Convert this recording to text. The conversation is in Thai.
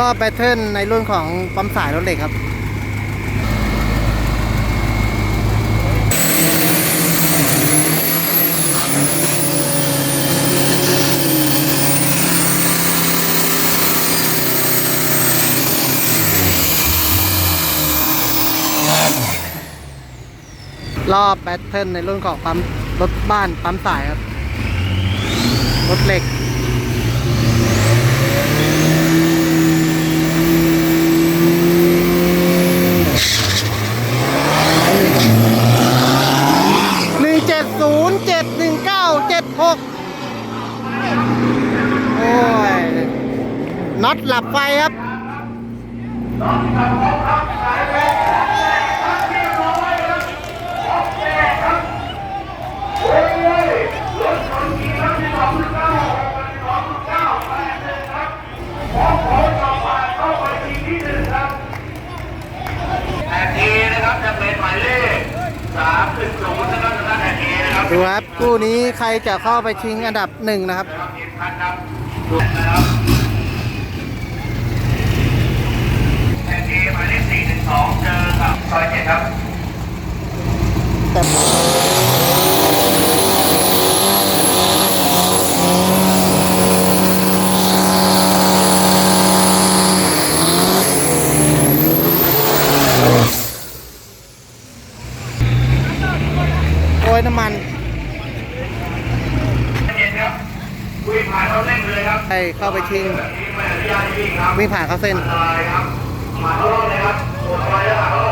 รอบแบตเทิลในรุ่นของปั๊มสายรถเหล็กครับรอบแบตเทิลในรุ่นของปั๊มรถบ้านปั๊มสายครับ รถเหล็ก 071976 โอ้ยน็อตหลับไฟครับ ครับดูครับคู่นี้ใครจะเข้าไปชิงอันดับหนึ่งนะครับนะครับเอ็นพันครับนะครับแอนทีหมายเลขสี่หนึ่งสองเจอกับซอยเจ็ดครับต่โอยน้ำมัน เย็นครับ วิ่งผ่านเขาเร่งเลยครับใครเข้าไปชิงนี่ไม่อนุญาตให้วิ่งครับวิ่งผ่านเข้าเส้นอันตรายครับมาเข้ารอบเลยครับหมดไฟแล้วผ่านเข้ารอบ